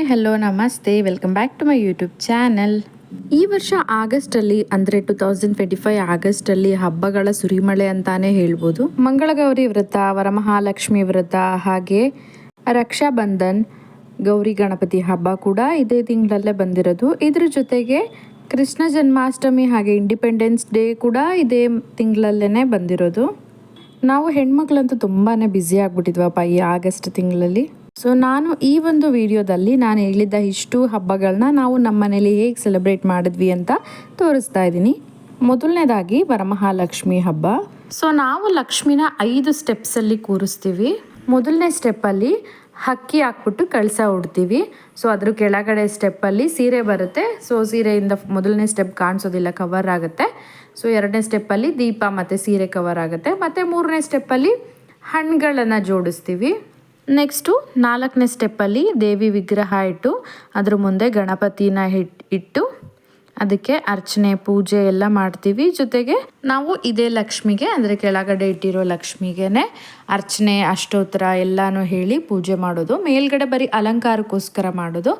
Hi, hello, namaste. Welcome back to my YouTube channel ಈ ವರ್ಷ ಆಗಸ್ಟಲ್ಲಿ, ಅಂದರೆ ಟು ತೌಸಂಡ್ ಟ್ವೆಂಟಿ ಫೈವ್ ಆಗಸ್ಟಲ್ಲಿ ಹಬ್ಬಗಳ ಸುರಿಮಳೆ ಅಂತಾನೆ ಹೇಳ್ಬೋದು. ಮಂಗಳಗೌರಿ ವ್ರತ, ವರಮಹಾಲಕ್ಷ್ಮಿ ವ್ರತ, ಹಾಗೆ ರಕ್ಷಾಬಂಧನ್ ಗೌರಿ ಗಣಪತಿ ಹಬ್ಬ ಕೂಡ ಇದೇ ತಿಂಗಳಲ್ಲೇ ಬಂದಿರೋದು. ಇದ್ರ ಜೊತೆಗೆ ಕೃಷ್ಣ ಜನ್ಮಾಷ್ಟಮಿ ಹಾಗೆ ಇಂಡಿಪೆಂಡೆನ್ಸ್ ಡೇ ಕೂಡ ಇದೇ ತಿಂಗಳಲ್ಲೇ ಬಂದಿರೋದು. ನಾವು ಹೆಣ್ಮಕ್ಳಂತೂ ತುಂಬಾ ಬ್ಯುಸಿ ಆಗ್ಬಿಟ್ಟಿದ್ವಪ್ಪ ಈ ಆಗಸ್ಟ್ ತಿಂಗಳಲ್ಲಿ. ಸೊ ನಾನು ಈ ಒಂದು ವಿಡಿಯೋದಲ್ಲಿ ನಾನು ಹೇಳಿದ್ದ ಇಷ್ಟು ಹಬ್ಬಗಳನ್ನ ನಾವು ನಮ್ಮ ಮನೇಲಿ ಹೇಗೆ ಸೆಲೆಬ್ರೇಟ್ ಮಾಡಿದ್ವಿ ಅಂತ ತೋರಿಸ್ತಾ ಇದ್ದೀನಿ. ಮೊದಲನೇದಾಗಿ ವರಮಹಾಲಕ್ಷ್ಮಿ ಹಬ್ಬ. ಸೊ ನಾವು ಲಕ್ಷ್ಮಿನ ಐದು ಸ್ಟೆಪ್ಸಲ್ಲಿ ಕೂರಿಸ್ತೀವಿ. ಮೊದಲನೇ ಸ್ಟೆಪ್ಪಲ್ಲಿ ಹಕ್ಕಿ ಹಾಕ್ಬಿಟ್ಟು ಕಳಸ ಉಡ್ತೀವಿ. ಸೊ ಅದ್ರ ಕೆಳಗಡೆ ಸ್ಟೆಪ್ಪಲ್ಲಿ ಸೀರೆ ಬರುತ್ತೆ. ಸೊ ಸೀರೆಯಿಂದ ಮೊದಲನೇ ಸ್ಟೆಪ್ ಕಾಣಿಸೋದಿಲ್ಲ ಕವರ್ ಆಗುತ್ತೆ. ಸೊ ಎರಡನೇ ಸ್ಟೆಪ್ಪಲ್ಲಿ ದೀಪ ಮತ್ತು ಸೀರೆ ಕವರ್ ಆಗುತ್ತೆ. ಮತ್ತು ಮೂರನೇ ಸ್ಟೆಪ್ಪಲ್ಲಿ ಹಣ್ಣುಗಳನ್ನು ಜೋಡಿಸ್ತೀವಿ. ನೆಕ್ಸ್ಟು ನಾಲ್ಕನೇ ಸ್ಟೆಪ್ಪಲ್ಲಿ ದೇವಿ ವಿಗ್ರಹ ಇಟ್ಟು, ಅದ್ರ ಮುಂದೆ ಗಣಪತಿನ ಇಟ್ಟು, ಅದಕ್ಕೆ ಅರ್ಚನೆ, ಪೂಜೆ ಎಲ್ಲ ಮಾಡ್ತೀವಿ. ಜೊತೆಗೆ ನಾವು ಇದೇ ಲಕ್ಷ್ಮಿಗೆ, ಅಂದರೆ ಕೆಳಗಡೆ ಇಟ್ಟಿರೋ ಲಕ್ಷ್ಮಿಗೆನೆ ಅರ್ಚನೆ, ಅಷ್ಟೋತ್ತರ ಎಲ್ಲನೂ ಹೇಳಿ ಪೂಜೆ ಮಾಡೋದು. ಮೇಲ್ಗಡೆ ಬರೀ ಅಲಂಕಾರಕ್ಕೋಸ್ಕರ ಮಾಡೋದು.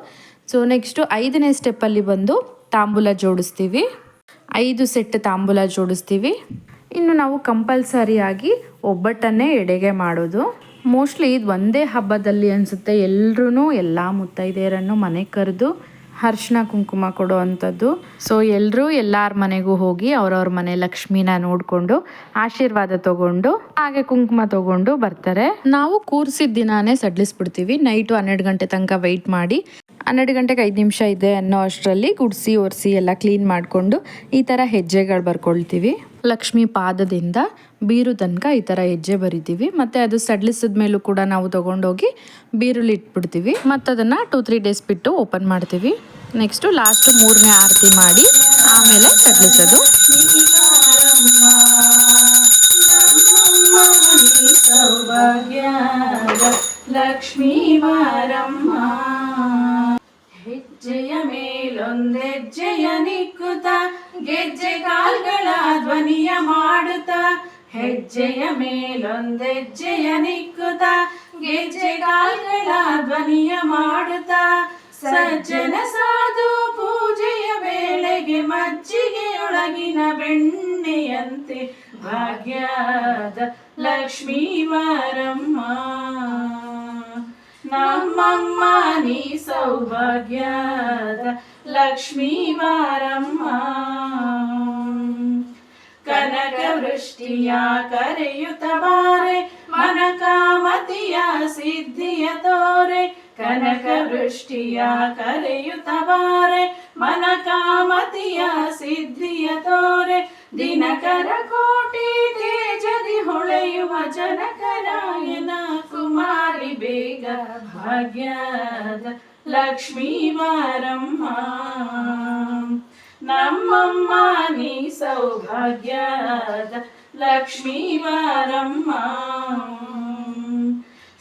ಸೊ ನೆಕ್ಸ್ಟು ಐದನೇ ಸ್ಟೆಪ್ಪಲ್ಲಿ ಬಂದು ತಾಂಬೂಲ ಜೋಡಿಸ್ತೀವಿ. ಐದು ಸೆಟ್ ತಾಂಬೂಲ ಜೋಡಿಸ್ತೀವಿ. ಇನ್ನು ನಾವು ಕಂಪಲ್ಸರಿಯಾಗಿ ಒಬ್ಬಟ್ಟನ್ನೇ ಎಡೆಗೆ ಮಾಡೋದು. ಮೋಸ್ಟ್ಲಿ ಇದು ಒಂದೇ ಹಬ್ಬದಲ್ಲಿ ಅನಿಸುತ್ತೆ. ಎಲ್ಲರೂ ಎಲ್ಲ ಮುತ್ತೈದೆಯರನ್ನು ಮನೆಗೆ ಕರೆದು ಅರ್ಶಿನ ಕುಂಕುಮ ಕೊಡೋ ಅಂಥದ್ದು ಸೊ ಎಲ್ಲರೂ ಎಲ್ಲರ ಮನೆಗೂ ಹೋಗಿ ಅವ್ರವ್ರ ಮನೆ ಲಕ್ಷ್ಮೀನ ನೋಡಿಕೊಂಡು ಆಶೀರ್ವಾದ ತಗೊಂಡು, ಹಾಗೆ ಕುಂಕುಮ ತಗೊಂಡು ಬರ್ತಾರೆ. ನಾವು ಕೂರಿಸಿದ ದಿನಾನೇ ಸಡ್ಲಿಸ್ಬಿಡ್ತೀವಿ. ನೈಟು ಹನ್ನೆರಡು ಗಂಟೆ ತನಕ ವೆಯ್ಟ್ ಮಾಡಿ, ಹನ್ನೆರಡು ಗಂಟೆಗೆ ಐದು ನಿಮಿಷ ಇದೆ ಅನ್ನೋ ಅಷ್ಟರಲ್ಲಿ ಗುಡಿಸಿ ಒರೆಸಿ ಎಲ್ಲ ಕ್ಲೀನ್ ಮಾಡಿಕೊಂಡು ಈ ಥರ ಹೆಜ್ಜೆಗಳು ಬರ್ಕೊಳ್ತೀವಿ. ಲಕ್ಷ್ಮಿ ಪಾದದಿಂದ ಬೀರು ತನಕ ಈ ಥರ ಹೆಜ್ಜೆ ಬರಿತೀವಿ. ಮತ್ತು ಅದು ಸಡ್ಲಿಸಿದ ಮೇಲೂ ಕೂಡ ನಾವು ತೊಗೊಂಡೋಗಿ ಬೀರುಲಿ ಇಟ್ಬಿಡ್ತೀವಿ. ಮತ್ತು ಅದನ್ನು ಟೂ ತ್ರೀ ಡೇಸ್ ಬಿಟ್ಟು ಓಪನ್ ಮಾಡ್ತೀವಿ. ನೆಕ್ಸ್ಟು ಲಾಸ್ಟು ಮೂರನೇ ಆರತಿ ಮಾಡಿ ಆಮೇಲೆ ಸಡ್ಲಿಸೋದು. ಲಕ್ಷ್ಮೀ ಮಾರಮ್ಮ, ಹೆಜ್ಜೆಯ ಮೇಲೊಂದೆಜ್ಜೆಯ ನಿಕ್ಕುತ್ತ ಗೆಜ್ಜೆ ಕಾಲ್ಗಳ ಧ್ವನಿಯ ಮಾಡುತ್ತ. ಹೆಜ್ಜೆಯ ಮೇಲೊಂದೆಜ್ಜೆಯ ನಿಕ್ಕುತ್ತ ಗೆಜ್ಜೆ ಕಾಲ್ಗಳ ಧ್ವನಿಯ ಮಾಡುತ್ತ. ಸಜ್ಜನ ಸಾಧು ಪೂಜೆಯ ವೇಳೆಗೆ ಮಜ್ಜಿಗೆಯೊಳಗಿನ ಬೆಣ್ಣೆಯಂತೆ ಭಾಗ್ಯದ ಲಕ್ಷ್ಮೀ ಮಾರಮ್ಮ. ನಮ್ಮಮ್ಮ, ನೀ ಸೌಭಾಗ್ಯದ ಲಕ್ಷ್ಮೀ ಮಾರಮ್ಮ. ಕನಕ ವೃಷ್ಟಿಯ ಕರೆಯುತ ಬಾರೆ ಮನ ಕಾಮತಿಯ ಸಿದ್ಧಿಯ ತೋರೆ. ಕನಕ ವೃಷ್ಟಿಯ ಕರೆಯುತ ಬಾರೆ ಮನ ಸಿದ್ಧಿಯ ತೋರೆ. ದಿನಕರ ಕೋಟಿ ತೇಜದಿ ಹೊಳೆಯುವ ಜನಕರಾಯನ ಕುಮಾರಿ ಬೇಗ ಭಾಗ್ಯದ. ಲಕ್ಷ್ಮೀ ವಾರಮ್ಮ ನಮ್ಮಮ್ಮ ನೀ ಸೌಭಾಗ್ಯದ ಲಕ್ಷ್ಮೀ ವಾರಮ್ಮ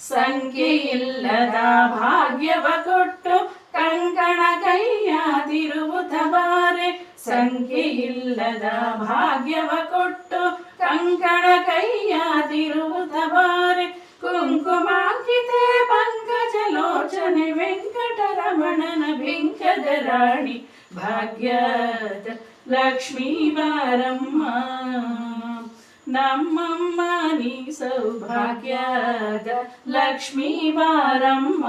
ಸಂಖ್ಯೆ ಇಲ್ಲದ ಭಾಗ್ಯವ ಕೊಟ್ಟು ಕಂಕಣ ಕೈಯಾದಿರುವುದ ಬಾರೆ. ಸಂಖ್ಯೆ ಇಲ್ಲದ ಭಾಗ್ಯವ ಕೊಟ್ಟು ಕಂಕಣ ಕೈಯಾದಿರುವುದ ಬಾರೆ. ಕುಂಕುಮಾಂಕಿತೆ ಪಂಕಜಲೋಚನೆ ವೆಂಕ ಬೆಂಕದ ರಾಣಿ ಭಾಗ್ಯದ ಲಕ್ಷ್ಮೀ ಬಾರಮ್ಮ ನಮ್ಮಮ್ಮ ನೀ ಸೌಭಾಗ್ಯದ ಲಕ್ಷ್ಮೀ ಬಾರಮ್ಮ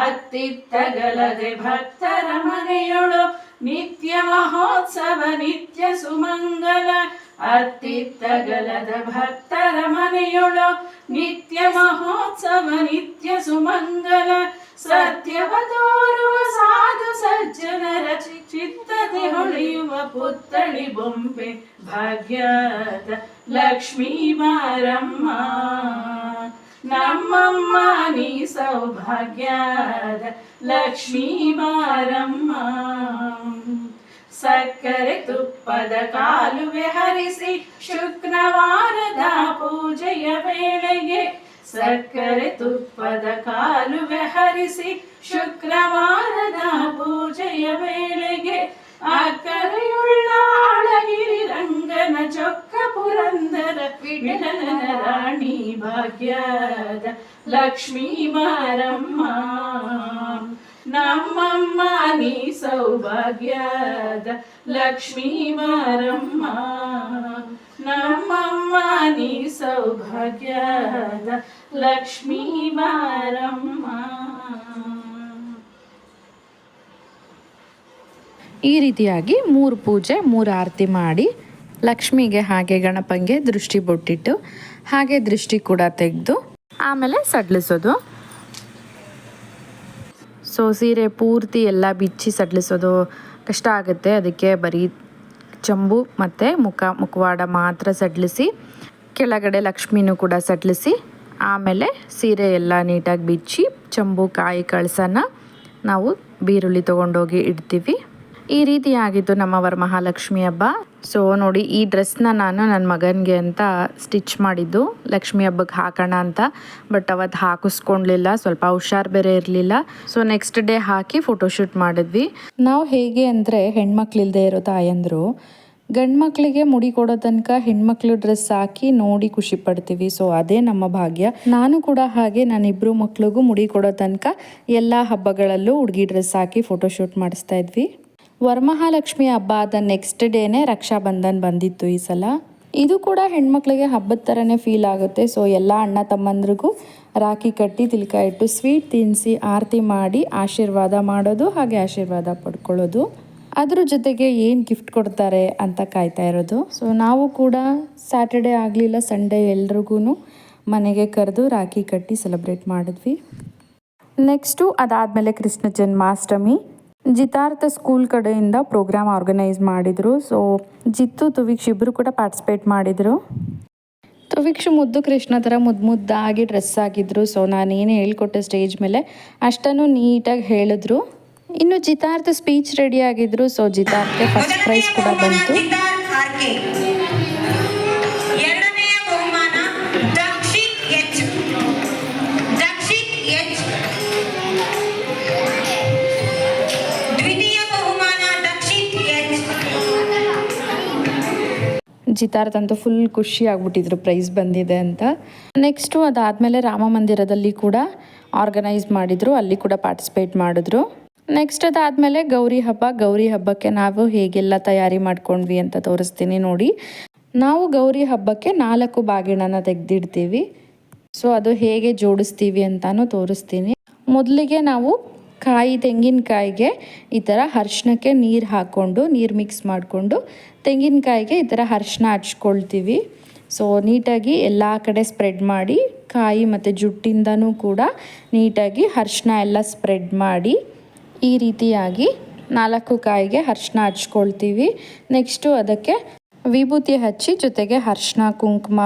ಅತ್ತಿತ್ತಗಲದೆ ಭಕ್ತರ ಮನೆಯೊಳು ನಿತ್ಯ ಮಹೋತ್ಸವ ನಿತ್ಯ ಸುಮಂಗಲ ಅತ್ತಿತ್ತಗಲದ ಭಕ್ತರ ಮನೆಯೊಳು ನಿತ್ಯ ಮಹೋತ್ಸವ, ನಿತ್ಯ ಸುಮಂಗಲ. ಸತ್ಯವ ತೋರುವ ಸಾಧು ಸಜ್ಜನರ ಚಿತ್ತತೆ ಹೊಳೆಯುವ ಪುತ್ತಳಿ ಬೊಂಬೆ ಭಾಗ್ಯದ ಲಕ್ಷ್ಮೀ ಮಾರಮ್ಮ. ನಮ್ಮಮ್ಮ ನೀ ಸೌಭಾಗ್ಯದ ಲಕ್ಷ್ಮೀ ಮಾರಮ್ಮ. ಸಕ್ಕರೆ ತುಪ್ಪದ ಕಾಲುವೆ ಹರಿಸಿ ಶುಕ್ರವಾರದ ಪೂಜೆಯ ವೇಳೆಗೆ ಸಕ್ಕರೆ ತುಪ್ಪದ ಕಾಲುವೆ ಹರಿಸಿ ಶುಕ್ರವಾರದ ಪೂಜೆಯ ವೇಳೆಗೆ ಅಕ್ಕರೆಯುಳ್ಳ ಅಳಗಿರಿ ರಂಗನ ಚೊಕ್ಕ ಪುರಂದರ ವಿಠಲನ ರಾಣಿ ಭಾಗ್ಯದ ಲಕ್ಷ್ಮೀ ಮಾರಮ್ಮ ನೀ ಸೌಭಾಗ್ಯದ ಲಕ್ಷ್ಮೀ ಮಾರಮ್ಮ. ನಮ್ಮಮ್ಮ ನೀ ಸೌಭಾಗ್ಯದ ಲಕ್ಷ್ಮೀ ಮಾರಮ್ಮ. ಈ ರೀತಿಯಾಗಿ ಮೂರು ಪೂಜೆ, ಮೂರು ಆರತಿ ಮಾಡಿ ಲಕ್ಷ್ಮಿಗೆ ಹಾಗೆ ಗಣಪಂಗೆ ದೃಷ್ಟಿ ಬೊಟ್ಟಿಟ್ಟು ಹಾಗೆ ದೃಷ್ಟಿ ಕೂಡ ತೆಗೆದು ಆಮೇಲೆ ಸಡ್ಲಿಸೋದು. ಸೊ ಸೀರೆ ಪೂರ್ತಿ ಎಲ್ಲ ಬಿಚ್ಚಿ ಸಡ್ಲಿಸೋದು ಕಷ್ಟ ಆಗುತ್ತೆ. ಅದಕ್ಕೆ ಬರೀ ಚಂಬು ಮತ್ತು ಮುಖ, ಮುಖವಾಡ ಮಾತ್ರ ಸಡ್ಲಿಸಿ, ಕೆಳಗಡೆ ಲಕ್ಷ್ಮಿನೂ ಕೂಡ ಸಡ್ಲಿಸಿ, ಆಮೇಲೆ ಸೀರೆ ಎಲ್ಲ ನೀಟಾಗಿ ಬಿಚ್ಚಿ, ಚಂಬು, ಕಾಯಿ ಕಳಸನ ನಾವು ಬೀರುಳ್ಳಿ ತೊಗೊಂಡೋಗಿ ಇಡ್ತೀವಿ. ಈ ರೀತಿ ಆಗಿತ್ತು ನಮ್ಮ ವರಮಹಾಲಕ್ಷ್ಮಿ ಹಬ್ಬ. ಸೊ ನೋಡಿ, ಈ ಡ್ರೆಸ್ನ ನಾನು ನನ್ನ ಮಗನಿಗೆ ಅಂತ ಸ್ಟಿಚ್ ಮಾಡಿದ್ದು. ಲಕ್ಷ್ಮಿ ಹಬ್ಬಕ್ಕೆ ಹಾಕೋಣ ಅಂತ. ಬಟ್ ಅವತ್ತು ಹಾಕಿಸ್ಕೊಳ್ಲಿಲ್ಲ ಸ್ವಲ್ಪ ಹುಷಾರು ಬೇರೆ ಇರಲಿಲ್ಲ. ಸೊ ನೆಕ್ಸ್ಟ್ ಡೇ ಹಾಕಿ ಫೋಟೋಶೂಟ್ ಮಾಡಿದ್ವಿ. ನಾವು ಹೇಗೆ ಅಂದರೆ ಹೆಣ್ಮಕ್ಳಿಲ್ದೇ ಇರೋ ತಾಯಂದರು ಗಂಡು ಮಕ್ಕಳಿಗೆ ಮುಡಿ ಕೊಡೋ ತನಕ ಹೆಣ್ಮಕ್ಳು ಡ್ರೆಸ್ ಹಾಕಿ ನೋಡಿ ಖುಷಿ ಪಡ್ತೀವಿ. ಸೊ ಅದೇ ನಮ್ಮ ಭಾಗ್ಯ. ನಾನು ಕೂಡ ಹಾಗೆ ನಾನು ಇಬ್ಬರು ಮಕ್ಳಿಗೂ ಮುಡಿ ಕೊಡೋ ತನಕ ಎಲ್ಲ ಹಬ್ಬಗಳಲ್ಲೂ ಹುಡುಗಿ ಡ್ರೆಸ್ ಹಾಕಿ ಫೋಟೋಶೂಟ್ ಮಾಡಿಸ್ತಾ ಇದ್ವಿ. ವರಮಹಾಲಕ್ಷ್ಮಿ ಹಬ್ಬ ಆದ ನೆಕ್ಸ್ಟ್ ಡೇನೆ ರಕ್ಷಾಬಂಧನ್ ಬಂದಿತ್ತು ಈ ಸಲ. ಇದು ಕೂಡ ಹೆಣ್ಮಕ್ಳಿಗೆ ಹಬ್ಬದ ಥರನೇ ಫೀಲ್ ಆಗುತ್ತೆ. ಸೊ ಎಲ್ಲ ಅಣ್ಣ ತಮ್ಮಂದ್ರಿಗೂ ರಾಖಿ ಕಟ್ಟಿ ತಿಲ್ಕ ಇಟ್ಟು ಸ್ವೀಟ್ ತಿನ್ನಿಸಿ ಆರತಿ ಮಾಡಿ, ಆಶೀರ್ವಾದ ಮಾಡೋದು ಹಾಗೆ ಆಶೀರ್ವಾದ ಪಡ್ಕೊಳ್ಳೋದು. ಅದ್ರ ಜೊತೆಗೆ ಏನು ಗಿಫ್ಟ್ ಕೊಡ್ತಾರೆ ಅಂತ ಕಾಯ್ತಾ ಇರೋದು. ಸೊ ನಾವು ಕೂಡ ಸ್ಯಾಟರ್ಡೆ ಆಗಲಿಲ್ಲ ಸಂಡೇ ಎಲ್ರಿಗೂ ಮನೆಗೆ ಕರೆದು ರಾಖಿ ಕಟ್ಟಿ ಸೆಲೆಬ್ರೇಟ್ ಮಾಡಿದ್ವಿ. ನೆಕ್ಸ್ಟು ಅದಾದಮೇಲೆ ಕೃಷ್ಣ ಜನ್ಮಾಷ್ಟಮಿ. ಜಿತಾರ್ಥ ಸ್ಕೂಲ್ ಕಡೆಯಿಂದ ಪ್ರೋಗ್ರಾಮ್ ಆರ್ಗನೈಸ್ ಮಾಡಿದರು. ಸೊ ಜಿತ್ತು, ತುವಿಕ್ಷ್ ಇಬ್ಬರು ಕೂಡ ಪಾರ್ಟಿಸಿಪೇಟ್ ಮಾಡಿದರು. ತುವಿಕ್ಷು ಮುದ್ದು ಕೃಷ್ಣ ಥರ ಮುದ್ದು ಮುದ್ದಾಗಿ ಡ್ರೆಸ್ ಹಾಕಿದ್ರು ಸೊ ನಾನೇನು ಹೇಳ್ಕೊಟ್ಟೆ ಸ್ಟೇಜ್ ಮೇಲೆ, ಅಷ್ಟನ್ನು ನೀಟಾಗಿ ಹೇಳಿದ್ರು. ಇನ್ನು ಜಿತಾರ್ಥ ಸ್ಪೀಚ್ ರೆಡಿ ಆಗಿದ್ರು. ಸೊ ಜಿತಾರ್ಥ ಫಸ್ಟ್ ಪ್ರೈಸ್ ಕೂಡ ಬಂತು. ಜಿತಾರ್ಥ ಅಂತೂ ಫುಲ್ ಖುಷಿ ಆಗ್ಬಿಟ್ಟಿದ್ರು ಪ್ರೈಸ್ ಬಂದಿದೆ ಅಂತ. ನೆಕ್ಸ್ಟು ಅದಾದಮೇಲೆ ರಾಮ ಮಂದಿರದಲ್ಲಿ ಕೂಡ ಆರ್ಗನೈಸ್ ಮಾಡಿದರು, ಅಲ್ಲಿ ಕೂಡ ಪಾರ್ಟಿಸಿಪೇಟ್ ಮಾಡಿದ್ರು. ನೆಕ್ಸ್ಟ್ ಅದಾದಮೇಲೆ ಗೌರಿ ಹಬ್ಬ, ಗೌರಿ ಹಬ್ಬಕ್ಕೆ ನಾವು ಹೇಗೆಲ್ಲ ತಯಾರಿ ಮಾಡ್ಕೊಂಡ್ವಿ ಅಂತ ತೋರಿಸ್ತೀನಿ ನೋಡಿ. ನಾವು ಗೌರಿ ಹಬ್ಬಕ್ಕೆ ನಾಲ್ಕು ಬಾಗಿಣನ ತೆಗೆದಿಡ್ತೀವಿ. ಸೊ ಅದು ಹೇಗೆ ಜೋಡಿಸ್ತೀವಿ ಅಂತಾನು ತೋರಿಸ್ತೀನಿ. ಮೊದಲಿಗೆ ನಾವು ಕಾಯಿ, ತೆಂಗಿನಕಾಯಿಗೆ ಈ ಥರ ಅರ್ಶಿನಕ್ಕೆ ನೀರು ಹಾಕ್ಕೊಂಡು, ನೀರು ಮಿಕ್ಸ್ ಮಾಡಿಕೊಂಡು ತೆಂಗಿನಕಾಯಿಗೆ ಈ ಥರ ಅರ್ಶಿನ ಹಚ್ಕೊಳ್ತೀವಿ. ಸೊ ನೀಟಾಗಿ ಎಲ್ಲ ಕಡೆ ಸ್ಪ್ರೆಡ್ ಮಾಡಿ, ಕಾಯಿ ಮತ್ತು ಜುಟ್ಟಿಂದನೂ ಕೂಡ ನೀಟಾಗಿ ಅರ್ಶಿನ ಎಲ್ಲ ಸ್ಪ್ರೆಡ್ ಮಾಡಿ, ಈ ರೀತಿಯಾಗಿ ನಾಲ್ಕು ಕಾಯಿಗೆ ಅರ್ಶಿನ ಹಚ್ಕೊಳ್ತೀವಿ. ನೆಕ್ಸ್ಟು ಅದಕ್ಕೆ ವಿಭೂತಿ ಹಚ್ಚಿ, ಜೊತೆಗೆ ಅರ್ಶಿನ ಕುಂಕುಮ,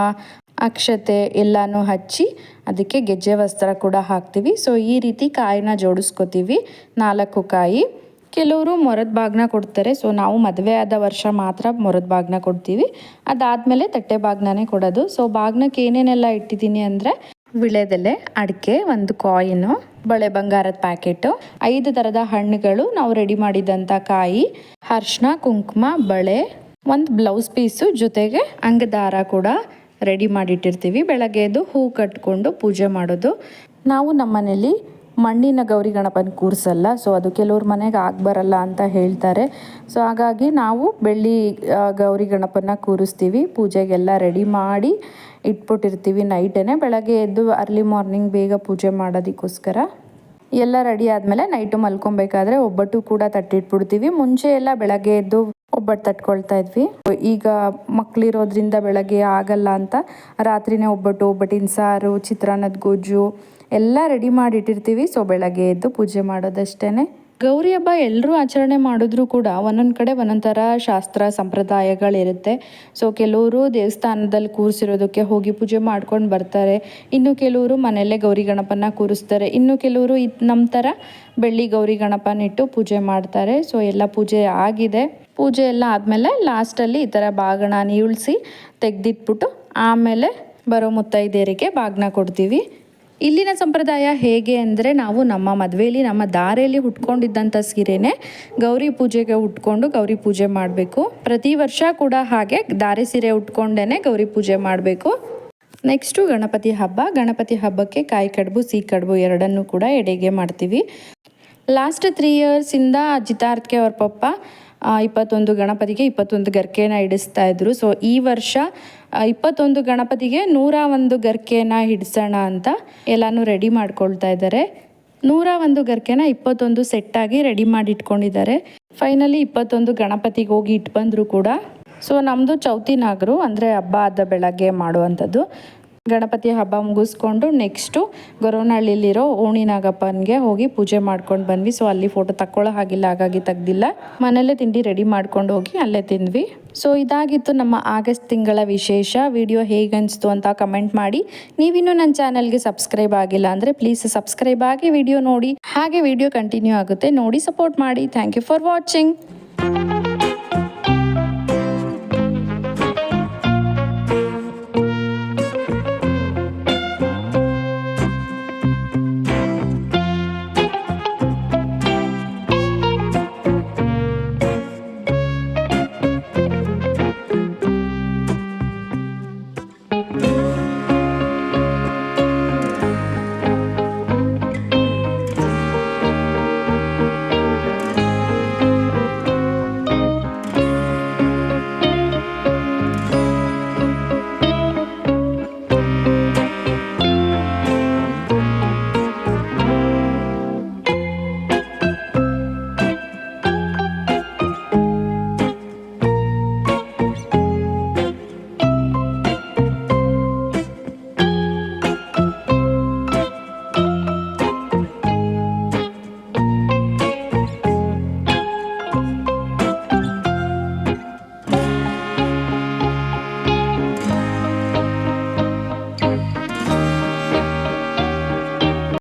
ಅಕ್ಷತೆ ಎಲ್ಲನೂ ಹಚ್ಚಿ ಅದಕ್ಕೆ ಗೆಜ್ಜೆ ವಸ್ತ್ರ ಕೂಡ ಹಾಕ್ತೀವಿ. ಸೊ ಈ ರೀತಿ ಕಾಯಿನ ಜೋಡಿಸ್ಕೋತೀವಿ ನಾಲ್ಕು ಕಾಯಿ. ಕೆಲವರು ಮೊರದ ಬಾಗ್ನ ಕೊಡ್ತಾರೆ. ಸೊ ನಾವು ಮದುವೆ ಆದ ವರ್ಷ ಮಾತ್ರ ಮೊರದ ಬಾಗ್ನ ಕೊಡ್ತೀವಿ. ಅದಾದಮೇಲೆ ತಟ್ಟೆ ಬಾಗ್ನನೇ ಕೊಡೋದು. ಸೊ ಬಾಗ್ನಕ್ಕೆ ಏನೇನೆಲ್ಲ ಇಟ್ಟಿದ್ದೀನಿ ಅಂದರೆ ವಿಳೆದೆಲೆ, ಅಡಿಕೆ, ಒಂದು ಕಾಯಿನು ಬಳೆ ಬಂಗಾರದ ಪ್ಯಾಕೆಟು ಐದು ಥರದ ಹಣ್ಣುಗಳು ನಾವು ರೆಡಿ ಮಾಡಿದಂಥ ಕಾಯಿ ಅರ್ಶಿನ ಕುಂಕುಮ, ಬಳೆ, ಒಂದು ಬ್ಲೌಸ್ ಪೀಸು ಜೊತೆಗೆ ಅಂಗದಾರ ಕೂಡ ರೆಡಿ ಮಾಡಿಟ್ಟಿರ್ತೀವಿ. ಬೆಳಗ್ಗೆ ಎದ್ದು ಹೂ ಕಟ್ಕೊಂಡು ಪೂಜೆ ಮಾಡೋದು. ನಾವು ನಮ್ಮನೇಲಿ ಮಣ್ಣಿನ ಗೌರಿ ಗಣಪನ ಕೂರಿಸಲ್ಲ ಸೊ ಅದು ಕೆಲವ್ರ ಮನೆಗೆ ಬರಲ್ಲ ಅಂತ ಹೇಳ್ತಾರೆ. ಸೊ ಹಾಗಾಗಿ ನಾವು ಬೆಳ್ಳಿ ಗೌರಿ ಗಣಪನ ಕೂರಿಸ್ತೀವಿ. ಪೂಜೆಗೆಲ್ಲ ರೆಡಿ ಮಾಡಿ ಇಟ್ಬಿಟ್ಟಿರ್ತೀವಿ ನೈಟೇ ಬೆಳಗ್ಗೆ ಎದ್ದು ಅರ್ಲಿ ಮಾರ್ನಿಂಗ್ ಬೇಗ ಪೂಜೆ ಮಾಡೋದಕ್ಕೋಸ್ಕರ ಎಲ್ಲ ರೆಡಿ ಆದಮೇಲೆ ನೈಟು ಮಲ್ಕೊಬೇಕಾದ್ರೆ ಒಬ್ಬಟ್ಟು ಕೂಡ ತಟ್ಟಿಟ್ಬಿಡ್ತೀವಿ. ಮುಂಚೆ ಎಲ್ಲ ಬೆಳಗ್ಗೆ ಎದ್ದು ಒಬ್ಬಟ್ಟು ತಟ್ಕೊಳ್ತಾ ಇದ್ವಿ. ಈಗ ಮಕ್ಕಳಿರೋದ್ರಿಂದ ಬೆಳಗ್ಗೆ ಆಗಲ್ಲ ಅಂತ ರಾತ್ರಿನೇ ಒಬ್ಬಟ್ಟು, ಒಬ್ಬಟ್ಟಿನ ಸಾರು, ಚಿತ್ರಾನ್ನದ ಗೊಜ್ಜು ಎಲ್ಲ ರೆಡಿ ಮಾಡಿ ಇಟ್ಟಿರ್ತೀವಿ ಸೊ ಬೆಳಗ್ಗೆ ಎದ್ದು ಪೂಜೆ ಮಾಡೋದಷ್ಟೇ ಗೌರಿ ಹಬ್ಬ ಎಲ್ಲರೂ ಆಚರಣೆ ಮಾಡಿದ್ರೂ ಕೂಡ ಒಂದೊಂದು ಕಡೆ ಒಂದೊಂದು ಥರ ಶಾಸ್ತ್ರ ಸಂಪ್ರದಾಯಗಳಿರುತ್ತೆ ಸೊ ಕೆಲವರು ದೇವಸ್ಥಾನದಲ್ಲಿ ಕೂರಿಸಿರೋದಕ್ಕೆ ಹೋಗಿ ಪೂಜೆ ಮಾಡ್ಕೊಂಡು ಬರ್ತಾರೆ. ಇನ್ನು ಕೆಲವರು ಮನೆಯಲ್ಲೇ ಗೌರಿ ಗಣಪನ ಕೂರಿಸ್ತಾರೆ. ಇನ್ನು ಕೆಲವರು ಇದು ನಮ್ಮ ಥರ ಬೆಳ್ಳಿ ಗೌರಿ ಗಣಪನಿಟ್ಟು ಪೂಜೆ ಮಾಡ್ತಾರೆ. ಸೊ ಎಲ್ಲ ಪೂಜೆ ಆಗಿದೆ. ಪೂಜೆ ಎಲ್ಲ ಆದಮೇಲೆ ಲಾಸ್ಟಲ್ಲಿ ಈ ಥರ ಬಾಗಣ ನೀಳ್ಸಿ ತೆಗೆದಿಟ್ಬಿಟ್ಟು ಆಮೇಲೆ ಬರೋ ಮುತ್ತೈದೇರಿಗೆ ಬಾಗ್ನ ಕೊಡ್ತೀವಿ. ಇಲ್ಲಿನ ಸಂಪ್ರದಾಯ ಹೇಗೆ ಅಂದರೆ ನಾವು ನಮ್ಮ ಮದುವೆಯಲ್ಲಿ ನಮ್ಮ ದಾರೆಯಲ್ಲಿ ಉಟ್ಕೊಂಡಿದ್ದಂಥ ಸೀರೆನೇ ಗೌರಿ ಪೂಜೆಗೆ ಉಟ್ಕೊಂಡು ಗೌರಿ ಪೂಜೆ ಮಾಡಬೇಕು. ಪ್ರತಿ ವರ್ಷ ಕೂಡ ಹಾಗೆ ದಾರೆ ಸೀರೆ ಉಟ್ಕೊಂಡೇ ಗೌರಿ ಪೂಜೆ ಮಾಡಬೇಕು. ನೆಕ್ಸ್ಟು ಗಣಪತಿ ಹಬ್ಬ. ಗಣಪತಿ ಹಬ್ಬಕ್ಕೆ ಕಾಯಿ ಕಡುಬು, ಸಿಹಿ ಕಡುಬು ಎರಡನ್ನೂ ಕೂಡ ಎಡೆಗೆ ಮಾಡ್ತೀವಿ. ಲಾಸ್ಟ್ ತ್ರೀ ಇಯರ್ಸಿಂದ ಜಿತಾರ್ಥ್ಗೆ ಅವ್ರ ಪಪ್ಪ ಇಪ್ಪತ್ತೊಂದು ಗಣಪತಿಗೆ ಇಪ್ಪತ್ತೊಂದು ಗರ್ಕೆನ ಹಿಡಿಸ್ತಾ ಇದ್ರು. ಸೊ ಈ ವರ್ಷ ಇಪ್ಪತ್ತೊಂದು ಗಣಪತಿಗೆ ನೂರ ಒಂದು ಗರ್ಕೆನ ಹಿಡಿಸೋಣ ಅಂತ ಎಲ್ಲನೂ ರೆಡಿ ಮಾಡ್ಕೊಳ್ತಾ ಇದ್ದಾರೆ ನೂರ ಒಂದು ಗರ್ಕೆನ ಇಪ್ಪತ್ತೊಂದು ಸೆಟ್ಟಾಗಿ ರೆಡಿ ಮಾಡಿ ಇಟ್ಕೊಂಡಿದ್ದಾರೆ ಫೈನಲಿ ಇಪ್ಪತ್ತೊಂದು ಗಣಪತಿಗೆ ಹೋಗಿ ಇಟ್ಟು ಬಂದರು ಕೂಡ. ಸೊ ನಮ್ಮದು ಚೌತಿ ನಾಗರು ಅಂದರೆ ಹಬ್ಬ ಆದ ಬೆಳಗ್ಗೆ ಮಾಡುವಂಥದ್ದು. ಗಣಪತಿ ಹಬ್ಬ ಮುಗಿಸ್ಕೊಂಡು ನೆಕ್ಸ್ಟು ಗೊರವನಹಳ್ಳಿಲಿರೋ ಓಣಿ ನಾಗಪ್ಪನಿಗೆ ಹೋಗಿ ಪೂಜೆ ಮಾಡ್ಕೊಂಡು ಬಂದ್ವಿ. ಸೊ ಅಲ್ಲಿ ಫೋಟೋ ತಕ್ಕೊಳ್ಳೋ ಹಾಗಿಲ್ಲ, ಹಾಗಾಗಿ ತೆಗ್ದಿಲ್ಲ. ಮನೆಯಲ್ಲೇ ತಿಂಡಿ ರೆಡಿ ಮಾಡ್ಕೊಂಡು ಹೋಗಿ ಅಲ್ಲೇ ತಿಂದ್ವಿ. ಸೊ ಇದಾಗಿತ್ತು ನಮ್ಮ ಆಗಸ್ಟ್ ತಿಂಗಳ ವಿಶೇಷ. ವಿಡಿಯೋ ಹೇಗೆ ಅನಿಸ್ತು ಅಂತ ಕಮೆಂಟ್ ಮಾಡಿ. ನೀವಿನ್ನೂ ನನ್ನ ಚಾನಲ್ಗೆ ಸಬ್ಸ್ಕ್ರೈಬ್ ಆಗಿಲ್ಲ ಅಂದರೆ ಪ್ಲೀಸ್ ಸಬ್ಸ್ಕ್ರೈಬ್ ಆಗಿ ವಿಡಿಯೋ ನೋಡಿ. ಹಾಗೆ ವಿಡಿಯೋ ಕಂಟಿನ್ಯೂ ಆಗುತ್ತೆ. ನೋಡಿ ಸಪೋರ್ಟ್ ಮಾಡಿ. Thank you for watching